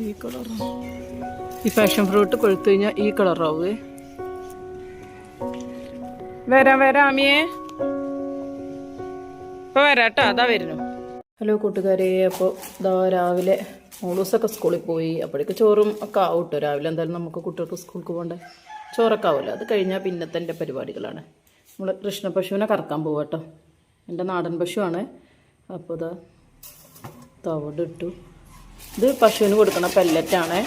ഈ കളറാണ് ഈ ഫാഷൻ ഫ്രൂട്ട് കൊഴുത്തു കഴിഞ്ഞാൽ ഈ കളറാവേ വരാം വരാം അമ്മിയേ. ഇപ്പൊ വരാട്ടോ അതാ വരുന്നു. ഹലോ കൂട്ടുകാരെ അപ്പോൾ ഇതാ രാവിലെ മോളൂസൊക്കെ സ്കൂളിൽ പോയി. അപ്പോഴേക്ക് ചോറും ഒക്കെ ആവും കേട്ടോ രാവിലെ എന്തായാലും നമുക്ക് കുട്ടികൾക്ക് സ്കൂൾക്ക് പോകണ്ടേ? ചോറൊക്കെ ആവില്ല. അത് കഴിഞ്ഞാൽ പിന്നത്തെ എന്റെ പരിപാടികളാണ്. നമ്മൾ കൃഷ്ണ പശുവിനെ കറക്കാൻ പോവാട്ടോ. എന്റെ നാടൻ പശുവാണ്. അപ്പോൾ ഇതാ തവിടിട്ടു. ഇത് പശുവിന് കൊടുക്കുന്ന പെല്ലറ്റാണ്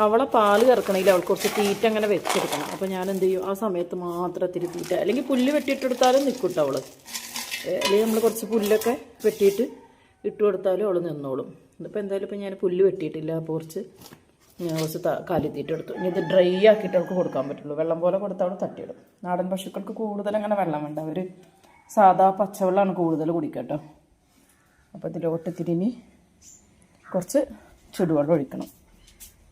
അവളെ പാൽ കറക്കണമെങ്കിൽ അവൾക്ക് കുറച്ച് തീറ്റ അങ്ങനെ വെച്ചെടുക്കണം. അപ്പോൾ ഞാൻ എന്ത് ചെയ്യും? ആ സമയത്ത് മാത്രം ഇത്തിരി തീറ്റ. അല്ലെങ്കിൽ പുല്ല് വെട്ടിയിട്ടെടുത്താലും നിൽക്കൂട്ടോ അവൾ. ഏ, അല്ലെങ്കിൽ നമ്മൾ കുറച്ച് പുല്ലൊക്കെ വെട്ടിയിട്ട് ഇട്ട് കൊടുത്താലും അവൾ നിന്നോളും. ഇതിപ്പോൾ എന്തായാലും ഇപ്പം ഞാൻ പുല്ല് വെട്ടിയിട്ടില്ല. അപ്പോൾ കുറച്ച് ഞാൻ കുറച്ച് കാലിത്തീറ്റ എടുത്തു. ഇനി ഇത് ഡ്രൈ ആക്കിയിട്ട് അവൾക്ക് കൊടുക്കാൻ പറ്റുള്ളൂ. വെള്ളം പോലെ കൊടുത്താൽ അവൾ തട്ടിയിടും. നാടൻ പശുക്കൾക്ക് കൂടുതൽ അങ്ങനെ വെള്ളം വേണ്ട. അവർ സാധാ പച്ചവെള്ളമാണ് കൂടുതൽ കുടിക്കട്ടോ അപ്പോൾ ഇതിലോട്ട് തിരിഞ്ഞ് കുറച്ച് ചുടുവെള്ളം ഒഴിക്കണം.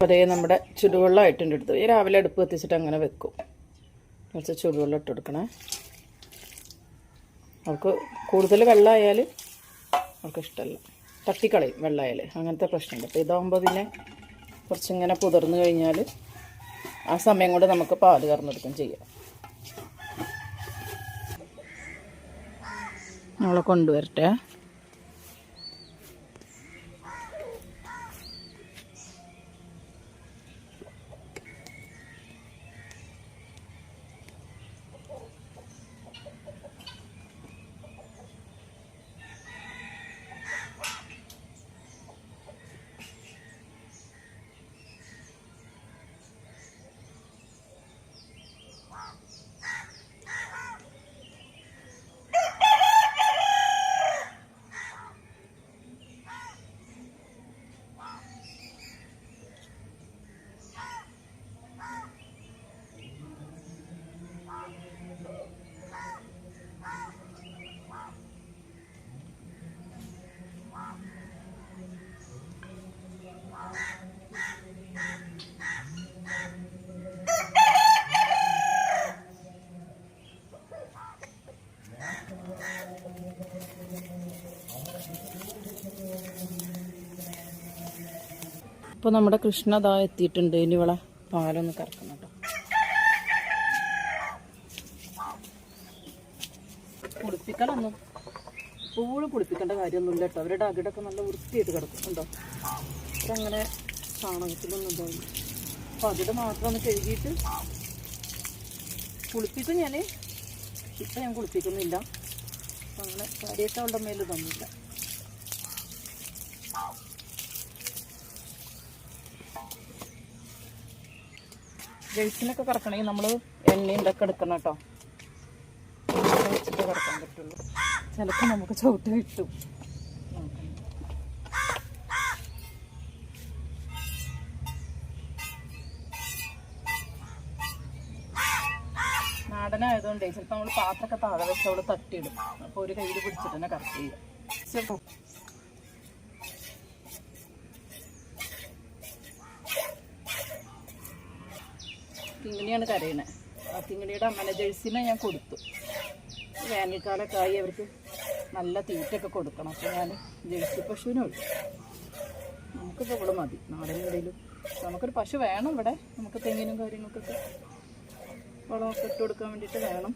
അതേ നമ്മുടെ ചുടുവെള്ളം ആയിട്ടുണ്ട് എടുത്തു. ഈ രാവിലെ അടുപ്പ് കത്തിച്ചിട്ട് അങ്ങനെ വെക്കും. കുറച്ച് ചുടുവെള്ളം ഇട്ട് കൊടുക്കണേ. അവൾക്ക് കൂടുതൽ വെള്ളമായാൽ അവൾക്ക് ഇഷ്ടമല്ല. തട്ടിക്കളയും വെള്ളമായാൽ. അങ്ങനത്തെ പ്രശ്നമുണ്ട്. അപ്പോൾ ഇതാകുമ്പോൾ പിന്നെ കുറച്ചിങ്ങനെ പുതിർന്നു കഴിഞ്ഞാൽ ആ സമയം കൊണ്ട് നമുക്ക് പാൽ കറന്നെടുക്കും ചെയ്യാം. നമ്മളെ കൊണ്ടുവരട്ടെ. ഇപ്പോൾ നമ്മുടെ കൃഷ്ണ ദാ എത്തിയിട്ടുണ്ട്. ഇനി ഇവളെ പാലൊന്ന് കറക്കണം കേട്ടോ കുളിപ്പിക്കലൊന്നും പൂൾ കുളിപ്പിക്കേണ്ട കാര്യമൊന്നുമില്ല കേട്ടോ അവരുടെ അകിടൊക്കെ നല്ല വൃത്തിയായിട്ട് കിടക്കും ഉണ്ടോ അവരങ്ങനെ ചാണകത്തിലൊന്നും ഉണ്ടാവില്ല. അപ്പോൾ അകിട് മാത്രം ഒന്ന് കഴുകിയിട്ട് കുളിപ്പിക്കും ഞാൻ ഇപ്പം ഞാൻ കുളിപ്പിക്കുന്നില്ല. അപ്പം അങ്ങനെ കാര്യമായിട്ട് അവളുടെ മേലെ തന്നില്ല ജെയ്സിനൊക്കെ കറക്കണമെങ്കിൽ നമ്മൾ എണ്ണയും ഇതൊക്കെ എടുക്കണം കേട്ടോ. വെച്ചിട്ട് കറക്കാൻ പറ്റുള്ളൂ. ചിലപ്പോൾ നമുക്ക് ചവിട്ട് കിട്ടും. നാടനായതുകൊണ്ടേ ചിലപ്പോൾ നമ്മൾ പാത്രമൊക്കെ താഴെ വെച്ച് അവൾ തട്ടിയിടും. അപ്പോൾ ഒരു കയ്യിൽ പിടിച്ചിട്ട് തന്നെ കറക്റ്റ് ചെയ്യും. ചിലപ്പോൾ കിങ്ങിണിയാണ് കരയണേ. ആ കിങ്ങിണിയുടെ അമ്മനെ ജേഴ്സിനെ ഞാൻ കൊടുത്തു. വേനൽക്കാലമൊക്കെ ആയി അവർക്ക് നല്ല തീറ്റൊക്കെ കൊടുക്കണം. അപ്പോൾ ഞാൻ ജേഴ്സി പശുവിനെ ഒഴിച്ചു നമുക്കിപ്പോൾ ഇവിടെ മതി. നാടൻ കടയിലും നമുക്കൊരു പശു വേണം ഇവിടെ. നമുക്ക് തെങ്ങിനും കാര്യങ്ങൾക്കൊക്കെ വളമൊക്കെ ഇട്ട് കൊടുക്കാൻ വേണ്ടിയിട്ട് വേണം.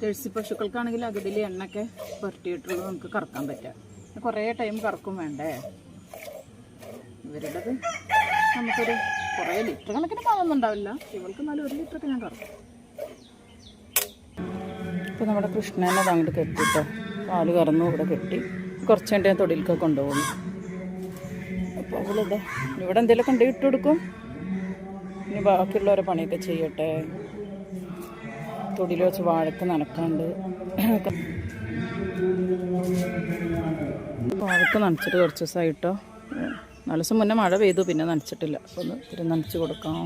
ജേഴ്സി പശുക്കൾക്കാണെങ്കിൽ അകതിൽ എണ്ണയൊക്കെ പുരട്ടിയിട്ടുള്ളത് നമുക്ക് കറക്കാൻ പറ്റാം കുറേ ടൈം കറക്കും വേണ്ടേ? ഇവരുടേത് നമുക്കൊരു കുറേ ലിറ്റർ കണക്കിന് പാലൊന്നും ഉണ്ടാവില്ല. ഇവൾക്ക് എന്നാലും ഒരു ലിറ്ററൊക്കെ ഞാൻ കറക്കും. ഇപ്പോൾ നമ്മുടെ കൃഷ്ണനെ അങ്ങോട്ട് കെട്ടിട്ടോ. പാൽ കറന്നു ഇവിടെ കെട്ടി. കുറച്ച് കണ്ട് ഞാൻ തൊടിയിലൊക്കെ കൊണ്ടുപോകുന്നു. അപ്പോൾ അവളിതാ ഇവിടെ എന്തെങ്കിലുമൊക്കെ ഉണ്ട് ഇട്ട് കൊടുക്കും. ഇനി ബാക്കിയുള്ളവരെ പണിയൊക്കെ ചെയ്യട്ടെ. തൊടിയിൽ വെച്ച് വാഴക്ക് നനക്കാണ്ട് വാഴക്ക് നനച്ചിട്ട് കുറച്ച് ദിവസമായിട്ടോ. നല്ല ദിവസം മുന്നേ മഴ പെയ്തു പിന്നെ നനച്ചിട്ടില്ല. അപ്പോൾ ഒന്ന് ഇത്തിരി നനച്ച് കൊടുക്കാം.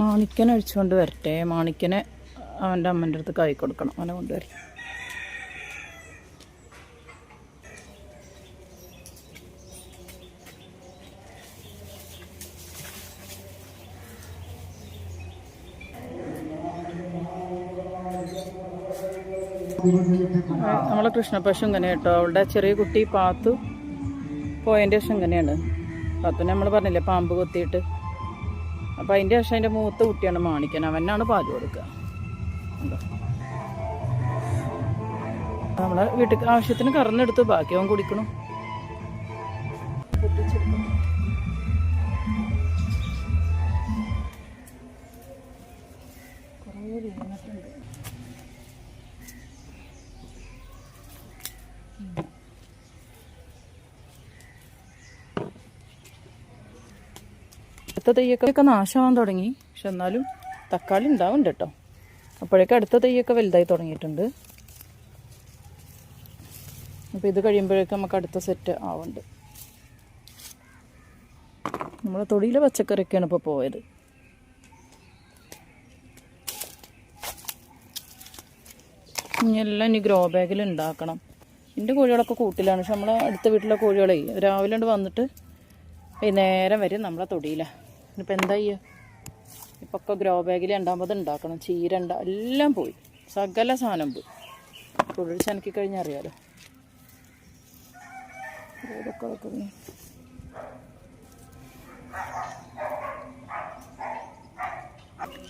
മാണിക്കനെ അഴിച്ചുകൊണ്ട് വരട്ടെ. മാണിക്കനെ അവന്റെ അമ്മന്റെ അടുത്ത് കൈ കൊടുക്കണം. അവനെ കൊണ്ടുവരും. നമ്മളെ കൃഷ്ണപശു ഇങ്ങനെ കേട്ടോ. അവളുടെ ചെറിയ കുട്ടി പാത്തു പോയതിന്റെ ശേഷം ഇങ്ങനെയാണ് പാത്തുനെ നമ്മൾ പറഞ്ഞില്ലേ പാമ്പ് കൊത്തിയിട്ട്. അപ്പം അതിന്റെ പക്ഷേ അതിന്റെ മൂത്ത കുട്ടിയാണ് മാണിക്കൻ. അവനാണ് പാൽ കൊടുക്കുക? നമ്മളെ വീട്ടിൽ ആവശ്യത്തിന് കറന്നെടുത്ത് ബാക്കി അവൻ കുടിക്കണം. അടുത്ത തൈയൊക്കെ നാശമാവാൻ തുടങ്ങി. പക്ഷെ എന്നാലും തക്കാളി ഉണ്ടാവുന്നുണ്ട് കേട്ടോ. അപ്പോഴേക്കും അടുത്ത തൈയൊക്കെ വലുതായി തുടങ്ങിയിട്ടുണ്ട്. അപ്പോൾ ഇത് കഴിയുമ്പോഴേക്കും നമുക്ക് അടുത്ത സെറ്റ് ആവുന്നുണ്ട്. നമ്മളെ തൊടിയിലെ പച്ചക്കറിയൊക്കെയാണ് ഇപ്പോൾ പോയത്. എല്ലാം ഇനി ഗ്രോ ബാഗിൽ ഉണ്ടാക്കണം. എന്റെ കോഴികളൊക്കെ കൂട്ടിലാണ്. പക്ഷെ നമ്മളെ അടുത്ത വീട്ടിലെ കോഴികളെ രാവിലെ വന്നിട്ട് വൈകുന്നേരം വരും നമ്മളെ തൊടിയിലാണ് ഇനിയിപ്പോൾ എന്താ ചെയ്യുക ഇപ്പം ഒക്കെ ഗ്രോ ബാഗിൽ രണ്ടാമത് ഉണ്ടാക്കണം ചീര ഉണ്ട എല്ലാം പോയി. സകല സാധനം പോയി. കുഴിച്ച് ചനക്കി കഴിഞ്ഞാൽ അറിയാലോ.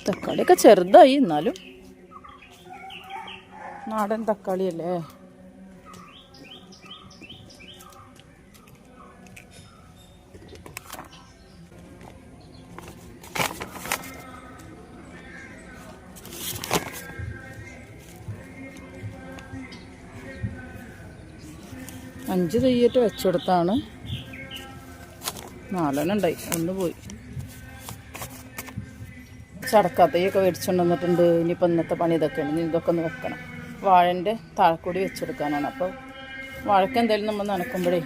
തക്കാളിയൊക്കെ ചെറുതായി എന്നാലും. നാടൻ തക്കാളിയല്ലേ? അഞ്ച് തെയ്യറ്റ് വെച്ചെടുത്താണ്. നാലെണ്ണം ഉണ്ടായി ഒന്ന് പോയി ചടക്കാത്തയൊക്കെ മേടിച്ചുകൊണ്ടുവന്നിട്ടുണ്ട് ഇനിയിപ്പോൾ ഇന്നത്തെ പണി ഇതൊക്കെയാണ്. ഇനി ഇതൊക്കെ ഒന്ന് വെക്കണം. വാഴന്റെ താഴെക്കൂടി വെച്ചെടുക്കാനാണ്. അപ്പോൾ വാഴയ്ക്ക് എന്തായാലും നമ്മൾ നനക്കുമ്പോഴേ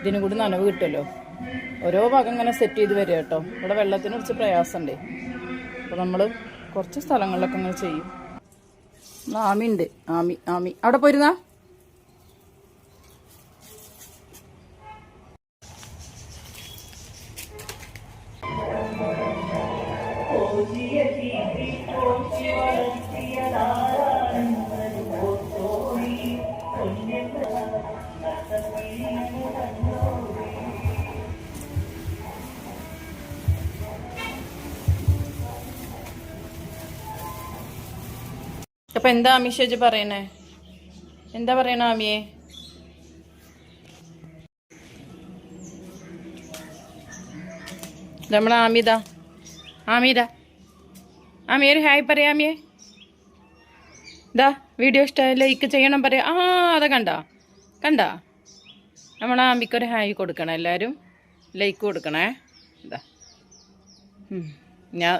ഇതിനും കൂടി നനവ് കിട്ടുമല്ലോ. ഓരോ ഭാഗം ഇങ്ങനെ സെറ്റ് ചെയ്ത് വരിക കേട്ടോ. ഇവിടെ വെള്ളത്തിന് കുറച്ച് പ്രയാസമുണ്ട്. അപ്പോൾ നമ്മൾ കുറച്ച് സ്ഥലങ്ങളിലൊക്കെ ഇങ്ങനെ ചെയ്യും. ആമി ഉണ്ട് ആമി ആമി. അവിടെ പോയിരുന്നാ? അപ്പൊ എന്താ ആമിഷേജ് പറയണേ? എന്താ പറയണ ആമിയെ? നമ്മളെ ആമിത ആമിത ആമിയ ഒരു ഹായ് പറയാ ആമിയെ. ഇതാ വീഡിയോ ഇഷ്ടമായി ലൈക്ക് ചെയ്യണം പറയാ. ആ അതെ കണ്ട. കണ്ട? നമ്മളെ ആമിക്കൊരു ഹായ് കൊടുക്കണം എല്ലാവരും ലൈക്ക് കൊടുക്കണേ. ഇതാ. ഞാൻ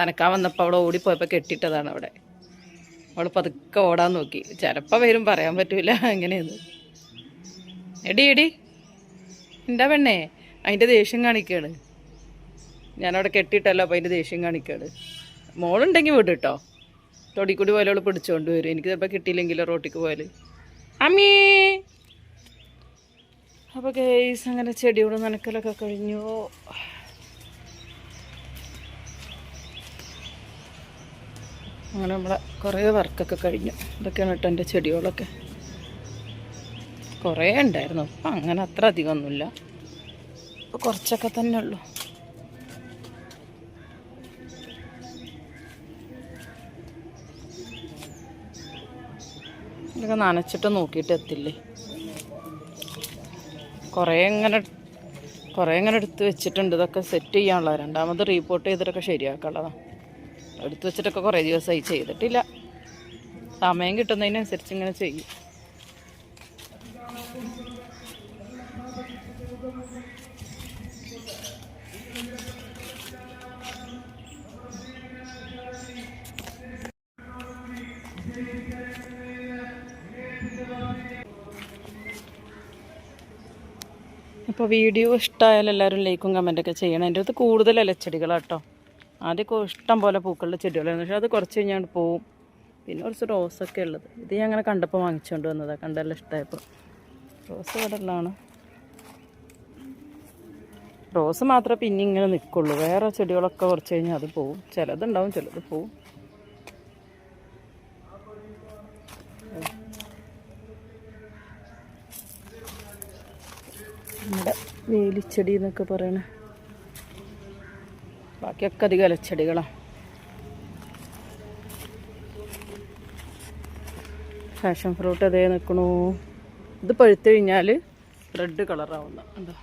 നനക്കാൻ വന്നപ്പോൾ അവിടെ ഓടിപ്പോയപ്പോൾ കെട്ടിട്ടതാണ് അവിടെ. അവൾ പതുക്കെ ഓടാൻ നോക്കി. ചിലപ്പോൾ വരും പറയാൻ പറ്റൂല എങ്ങനെയെന്ന് എടി എടി. എന്താ പെണ്ണേ? അതിന്റെ ദേഷ്യം കാണിക്കാണ്. ഞാനവിടെ കെട്ടിയിട്ടല്ലോ അപ്പോൾ അതിന്റെ ദേഷ്യം കാണിക്കാണ്. മോളുണ്ടെങ്കിൽ വീട് കേട്ടോ തൊടിക്കൂടി പോലെ അവൾ പിടിച്ചുകൊണ്ട് വരും. എനിക്ക് ചിലപ്പോൾ കിട്ടിയില്ലെങ്കിലോ റോട്ടിക്ക് പോയാൽ അമ്മീ! അപ്പോൾ കേസ് അങ്ങനെ ചെടിയോട് നനക്കലൊക്കെ കഴിഞ്ഞു. അങ്ങനെ നമ്മളെ കുറേ വർക്കൊക്കെ കഴിഞ്ഞു. ഇതൊക്കെയാണ് കേട്ടോ എന്റെ ചെടികളൊക്കെ കുറേ ഉണ്ടായിരുന്നു. അപ്പം അങ്ങനെ അത്ര അധികമൊന്നുമില്ല. ഇപ്പോൾ കുറച്ചൊക്കെ തന്നെ ഉള്ളൂ. ഇതൊക്കെ നനച്ചിട്ട് നോക്കിയിട്ട് എത്തില്ലേ? കുറേ ഇങ്ങനെ കുറേ ഇങ്ങനെ എടുത്ത് വെച്ചിട്ടുണ്ട്. ഇതൊക്കെ സെറ്റ് ചെയ്യാനുള്ളതാണ് രണ്ടാമത് റീപോർട്ട് ചെയ്തിട്ടൊക്കെ ശരിയാക്കാനുള്ളതാണ് എടുത്തു വെച്ചിട്ടൊക്കെ കുറേ ദിവസമായി ചെയ്തിട്ടില്ല. സമയം കിട്ടുന്നതിനനുസരിച്ച് ഇങ്ങനെ ചെയ്യും. അപ്പോൾ വീഡിയോ ഇഷ്ടമായാലും എല്ലാവരും ലൈക്കും കമന്റൊക്കെ ചെയ്യണം. എന്റെ അടുത്ത് കൂടുതൽ ഇലച്ചെടികളാട്ടോ ആദ്യമൊക്കെ ഇഷ്ടം പോലെ പൂക്കളുടെ ചെടികളായിരുന്നു. പക്ഷെ അത് കുറച്ച് കഴിഞ്ഞാണ്ട് പോവും. പിന്നെ കുറച്ച് റോസൊക്കെ ഉള്ളത്. ഇത് ഞാൻ അങ്ങനെ കണ്ടപ്പോൾ വാങ്ങിച്ചുകൊണ്ട് വന്നതാണ് കണ്ടെല്ലാം ഇഷ്ടമായപ്പോൾ റോസ് ഉള്ളതാണ്. റോസ് മാത്രമേ പിന്നെ ഇങ്ങനെ നിൽക്കുള്ളൂ. വേറെ ചെടികളൊക്കെ കുറച്ച് കഴിഞ്ഞാൽ അത് പോവും. ചിലതുണ്ടാവും ചിലത് പോവും. നമ്മുടെ വേലിച്ചെടി എന്നൊക്കെ പറയണേ ബാക്കിയൊക്കെ അധികം ഇലച്ചെടികളാണ് ഫാഷൻ ഫ്രൂട്ട് അതേ നിൽക്കണു ഇത് പഴുത്ത് കഴിഞ്ഞാൽ റെഡ് കളറാവുന്ന എന്താ?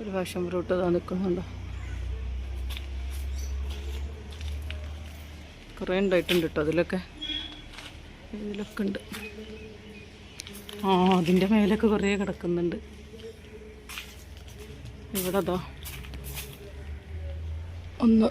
ഒരു ഫാഷൻ ഫ്രൂട്ട് അതാ നിൽക്കുന്നുണ്ടോ കുറേ ഉണ്ടായിട്ടുണ്ട് കേട്ടോ അതിലൊക്കെ. ഇതിലൊക്കെ ഉണ്ട്. ആ അതിന്റെ മേലൊക്കെ കുറേ കിടക്കുന്നുണ്ട്. ഇവിടെ അതാ ഒന്ന്